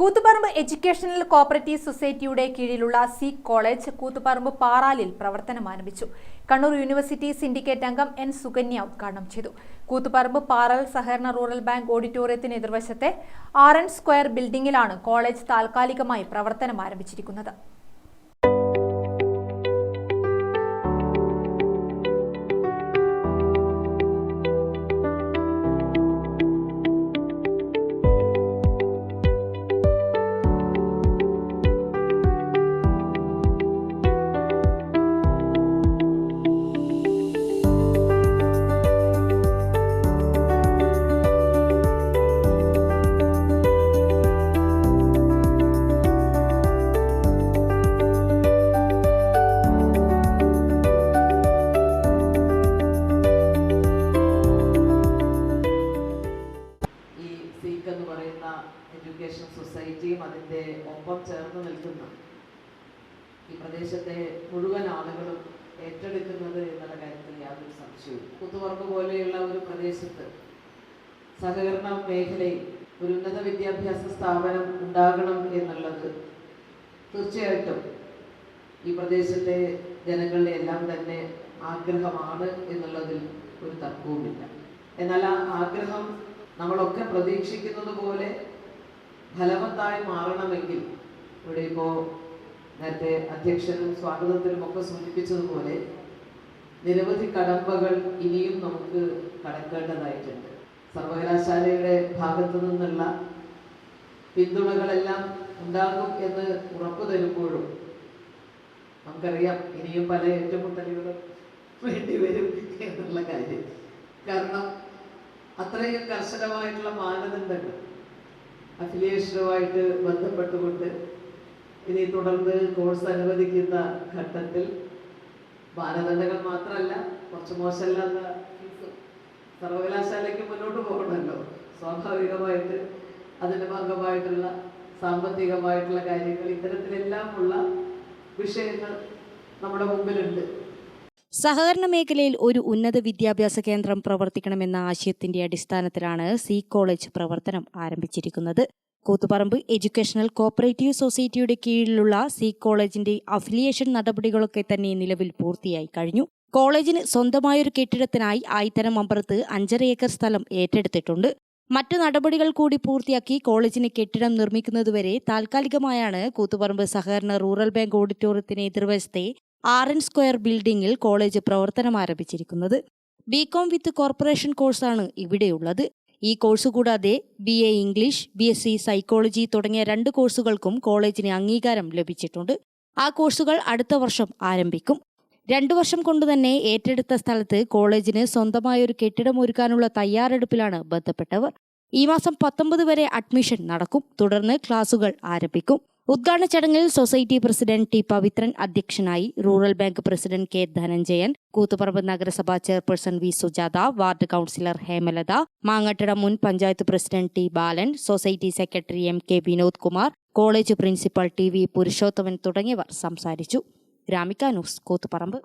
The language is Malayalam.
കൂത്തുപറമ്പ് എഡ്യൂക്കേഷണൽ കോപ്പറേറ്റീവ് സൊസൈറ്റിയുടെ കീഴിലുള്ള സി കോളേജ് കൂത്തുപറമ്പ് പാറാലിൽ പ്രവർത്തനം ആരംഭിച്ചു. കണ്ണൂർ യൂണിവേഴ്സിറ്റി സിൻഡിക്കേറ്റ് അംഗം എൻ സുകന്യ ഉദ്ഘാടനം ചെയ്തു. കൂത്തുപറമ്പ് പാറൽ സഹകരണ റൂറൽ ബാങ്ക് ഓഡിറ്റോറിയത്തിന് എതിർവശത്തെ ആർ എൻ സ്ക്വയർ ബിൽഡിംഗിലാണ് കോളേജ് താൽക്കാലികമായി പ്രവർത്തനം ആരംഭിച്ചിരിക്കുന്നത്. ഒപ്പം ചേർന്ന് നിൽക്കുന്ന ഈ പ്രദേശത്തെ മുഴുവൻ ആളുകളും ഏറ്റെടുക്കുന്നത് എന്നുള്ള കാര്യത്തിൽ യാതൊരു സംശയവും കുത്തുപറമ്പ് പോലെയുള്ള ഒരു പ്രദേശത്ത് സഹകരണ മേഖലയിൽ ഒരു ഉന്നത വിദ്യാഭ്യാസ സ്ഥാപനം ഉണ്ടാകണം എന്നുള്ളത് തീർച്ചയായിട്ടും ഈ പ്രദേശത്തെ ജനങ്ങളുടെ എല്ലാം തന്നെ ആഗ്രഹമാണ് എന്നുള്ളതിൽ ഒരു തർക്കവുമില്ല. എന്നാൽ ആ ആഗ്രഹം നമ്മളൊക്കെ പ്രതീക്ഷിക്കുന്നത് പോലെ ഫലവത്തായി മാറണമെങ്കിൽ ഇവിടെ ഇപ്പോൾ നേരത്തെ അധ്യക്ഷനും സ്വാഗതത്തിനും ഒക്കെ സൂചിപ്പിച്ചതുപോലെ നിരവധി കടമ്പകൾ ഇനിയും നമുക്ക് കടക്കേണ്ടതായിട്ടുണ്ട്. സർവകലാശാലയുടെ ഭാഗത്തു നിന്നുള്ള പിന്തുണകളെല്ലാം ഉണ്ടാകും എന്ന് ഉറപ്പു തരുമ്പോഴും നമുക്കറിയാം ഇനിയും പല ഏറ്റുമുട്ടലുകളും വേണ്ടി വരും എന്നുള്ള കാര്യം. കാരണം അത്രയും കർശനമായിട്ടുള്ള മാനദണ്ഡങ്ങൾ അഫിലിയേഷനുമായിട്ട് ബന്ധപ്പെട്ടുകൊണ്ട് ഇനി തുടർന്ന് കോഴ്സ് അനുവദിക്കുന്ന ഘട്ടത്തിൽ മാനദണ്ഡങ്ങൾ മാത്രമല്ല കുറച്ച് മോശമല്ലാത്ത സർവകലാശാലയ്ക്ക് മുന്നോട്ട് പോകണമല്ലോ. സ്വാഭാവികമായിട്ട് അതിന്റെ ഭാഗമായിട്ടുള്ള സാമ്പത്തികമായിട്ടുള്ള കാര്യങ്ങൾ ഇത്തരത്തിലെല്ലാം ഉള്ള വിഷയങ്ങൾ നമ്മുടെ മുമ്പിലുണ്ട്. സഹകരണ മേഖലയിൽ ഒരു ഉന്നത വിദ്യാഭ്യാസ കേന്ദ്രം പ്രവർത്തിക്കണമെന്ന ആശയത്തിന്റെ അടിസ്ഥാനത്തിലാണ് സി കോളേജ് പ്രവർത്തനം ആരംഭിച്ചിരിക്കുന്നത്. കൂത്തുപറമ്പ് എഡ്യൂക്കേഷണൽ കോപ്പറേറ്റീവ് സൊസൈറ്റിയുടെ കീഴിലുള്ള സി കോളേജിന്റെ അഫിലിയേഷൻ നടപടികളൊക്കെ തന്നെ നിലവിൽ പൂർത്തിയായി കഴിഞ്ഞു. കോളേജിന് സ്വന്തമായൊരു കെട്ടിടത്തിനായി ആയിത്തരം അമ്പലത്ത് അഞ്ചര ഏക്കർ സ്ഥലം ഏറ്റെടുത്തിട്ടുണ്ട്. മറ്റു നടപടികൾ കൂടി പൂർത്തിയാക്കി കോളേജിന് കെട്ടിടം നിർമ്മിക്കുന്നതുവരെ താൽക്കാലികമായാണ് കൂത്തുപറമ്പ് സഹകരണ റൂറൽ ബാങ്ക് ഓഡിറ്റോറിയത്തിന് എതിർവശത്തെ ആർ എൻ സ്ക്വയർ ബിൽഡിംഗിൽ കോളേജ് പ്രവർത്തനം ആരംഭിച്ചിരിക്കുന്നത്. ബികോം വിത്ത് കോർപ്പറേഷൻ കോഴ്സാണ് ഇവിടെയുള്ളത്. ഈ കോഴ്സ് കൂടാതെ B A English B S C psychology തുടങ്ങിയ രണ്ട് കോഴ്സുകൾക്കും കോളേജിന് അംഗീകാരം ലഭിച്ചിട്ടുണ്ട്. ആ കോഴ്സുകൾ അടുത്ത വർഷം ആരംഭിക്കും. രണ്ടു വർഷം കൊണ്ട് തന്നെ ഏറ്റെടുത്ത സ്ഥലത്ത് കോളേജിന് സ്വന്തമായൊരു കെട്ടിടം ഒരുക്കാനുള്ള തയ്യാറെടുപ്പിലാണ് ബന്ധപ്പെട്ടവർ. ഈ മാസം പത്തൊമ്പത് വരെ അഡ്മിഷൻ നടക്കും. തുടർന്ന് ക്ലാസുകൾ ആരംഭിക്കും. ഉദ്ഘാടന ചടങ്ങിൽ സൊസൈറ്റി പ്രസിഡന്റ് ടി പവിത്രൻ അധ്യക്ഷനായി rural bank president K Dhananjayan Koothuparamba നഗരസഭാ chairperson V Sujatha ward councillor Hemalatha മാങ്ങട്ടട മുൻ panchayat president T Balan society secretary M K Vinod Kumar college principal T V Purushothaman തുടങ്ങിയവർ സംസാരിച്ചു. ഗ്രാമിക ന്യൂസ് കൂത്തുപറമ്പ്.